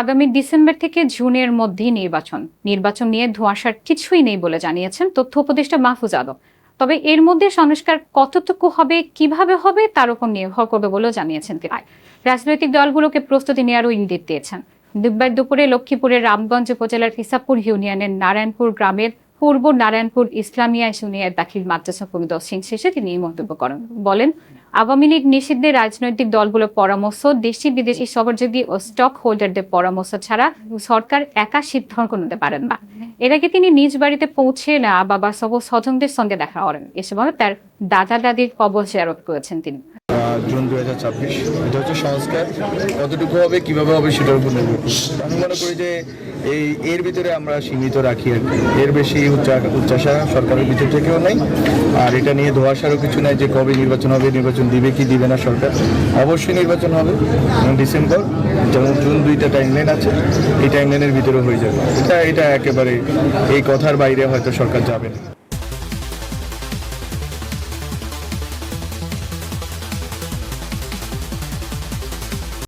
আগামী ডিসেম্বর থেকে জুনের মধ্যেই নির্বাচন। নির্বাচন নিয়ে ধোঁয়াশার কিছুই নেই বলে জানিয়েছেন তথ্য উপদেষ্টা মাহফুজ আলম তবে এর মধ্যে সংস্কার কতটুকু হবে, কীভাবে হবে, তার উপর নির্ভর করবে বলেও জানিয়েছেন তিনি। রাজনৈতিক দলগুলোকে প্রস্তুতি নেওয়ারও ইঙ্গিত দিয়েছেন। বুধবার দুপুরে লক্ষ্মীপুরের রামগঞ্জ উপজেলার হিসাবপুর ইউনিয়নের নারায়ণপুর গ্রামের পূর্ব নারায়ণপুর ইসলামিয়া সুনিয়ার দাখিল মাদ্রাসা পরিদর্শন শেষে তিনি এই মন্তব্য করেন। বলেন আওয়ামী লীগ নিষিদ্ধে রাজনৈতিক দলগুলোর পরামর্শ, দেশি বিদেশি সহযোগী ও স্টক হোল্ডারদের পরামর্শ ছাড়া সরকার একা সিদ্ধান্ত নিতে পারেন না। এর আগে তিনি নিজ বাড়িতে পৌঁছে না বাবা সহ স্বজনদের সঙ্গে দেখা করেন। এ সময় তার দাদা দাদির কবর জিয়ারত করেছেন তিনি। জুন দু হাজার ছাব্বিশ। এটা হচ্ছে সংস্কার। কতটুকু হবে কীভাবে হবে সেটার উপর নির্ভর করবে। আমি মনে করি যে এই এর ভিতরে আমরা সীমিত রাখি আর কি। এর বেশি উচ্চা- উচ্চাসা সরকারের ভিতর থেকেও নেই। আর এটা নিয়ে ধোয়াশারও কিছু নাই যে কবে নির্বাচন হবে নির্বাচন দিবে কি দিবে না সরকার। অবশ্যই নির্বাচন হবে ডিসেম্বর যেমন জুন দুইটা টাইমলাইন আছে এই টাইমলাইনের ভিতরেও হয়ে যাবে। এটা এটা একেবারে এই কথার বাইরে হয়তো সরকার যাবে না।